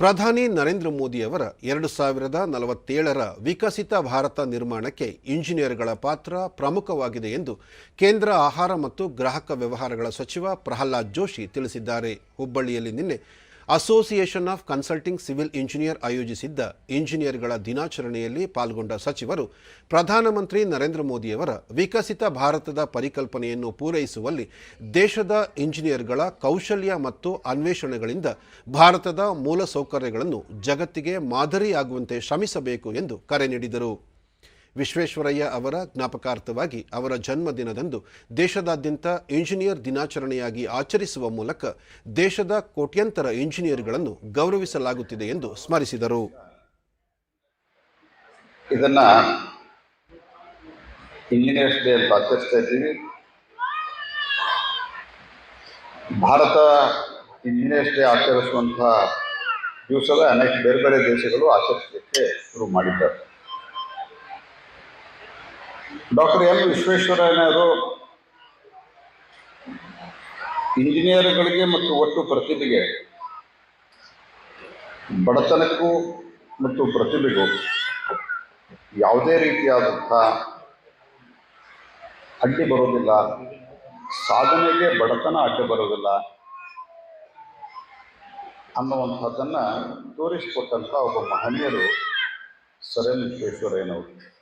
ಪ್ರಧಾನಿ ನರೇಂದ್ರ ಮೋದಿಯವರ ಎರಡು ಸಾವಿರದ ನಲವತ್ತೇಳರ ವಿಕಸಿತ ಭಾರತ ನಿರ್ಮಾಣಕ್ಕೆ ಇಂಜಿನಿಯರ್ಗಳ ಪಾತ್ರ ಪ್ರಮುಖವಾಗಿದೆ ಎಂದು ಕೇಂದ್ರ ಆಹಾರ ಮತ್ತು ಗ್ರಾಹಕ ವ್ಯವಹಾರಗಳ ಸಚಿವ ಪ್ರಹ್ಲಾದ್ ಜೋಶಿ ತಿಳಿಸಿದ್ದಾರೆ. ಹುಬ್ಬಳ್ಳಿಯಲ್ಲಿ ನಿನ್ನೆ association of consulting civil engineer ಆಯೋಜಿಸಿದ್ದ ಇಂಜಿನಿಯರ್ಗಳ ದಿನಾಚರಣೆಯಲ್ಲಿ ಪಾಲ್ಗೊಂಡ ಸಚಿವರು, ಪ್ರಧಾನಮಂತ್ರಿ ನರೇಂದ್ರ ಮೋದಿಯವರ ವಿಕಸಿತ ಭಾರತದ ಪರಿಕಲ್ಪನೆಯನ್ನು ಪೂರೈಸುವಲ್ಲಿ ದೇಶದ ಇಂಜಿನಿಯರ್ಗಳ ಕೌಶಲ್ಯ ಮತ್ತು ಅನ್ವೇಷಣೆಗಳಿಂದ ಭಾರತದ ಮೂಲಸೌಕರ್ಯಗಳನ್ನು ಜಗತ್ತಿಗೆ ಮಾದರಿಯಾಗುವಂತೆ ಶ್ರಮಿಸಬೇಕು ಎಂದು ಕರೆ ನೀಡಿದರು. ವಿಶ್ವೇಶ್ವರಯ್ಯ ಅವರ ಜ್ಞಾಪಕಾರ್ಥವಾಗಿ ಅವರ ಜನ್ಮದಿನದಂದು ದೇಶದಾದ್ಯಂತ ಇಂಜಿನಿಯರ್ ದಿನಾಚರಣೆಯಾಗಿ ಆಚರಿಸುವ ಮೂಲಕ ದೇಶದ ಕೋಟ್ಯಂತರ ಇಂಜಿನಿಯರ್ಗಳನ್ನು ಗೌರವಿಸಲಾಗುತ್ತಿದೆ ಎಂದು ಸ್ಮರಿಸಿದರು. ಇದನ್ನ ಇಂಜಿನಿಯರ್ಸ್ ಡೇ ಅಂತ ಭಾರತ ಇಂಜಿನಿಯರ್ಸ್ ಡೇ ಆಚರಿಸುವಂತಹ ದಿವಸದ ಅನೇಕ ಬೇರೆ ಬೇರೆ ದೇಶಗಳು ಆಚರಿಸಲಿಕ್ಕೆ ಶುರು ಮಾಡಿದ್ದಾರೆ. ಡಾಕ್ಟರ್ ಎಂ ವಿಶ್ವೇಶ್ವರಯ್ಯನವರು ಇಂಜಿನಿಯರ್ಗಳಿಗೆ ಮತ್ತು ಒಟ್ಟು ಪ್ರತಿಭೆಗೆ ಬಡತನಕ್ಕೂ ಮತ್ತು ಪ್ರತಿಭೆಗೂ ಯಾವುದೇ ರೀತಿಯಾದಂಥ ಅಡ್ಡಿ ಬರೋದಿಲ್ಲ. ಸಾಧನೆಗೆ ಬಡತನ ಅಡ್ಡಿ ಬರೋದಿಲ್ಲ ಅನ್ನುವಂಥದ್ದನ್ನು ತೋರಿಸಿಕೊಟ್ಟಂಥ ಒಬ್ಬ ಮಹನೀಯರು ಸರ್ ಎಂ ವಿಶ್ವೇಶ್ವರಯ್ಯನವರು.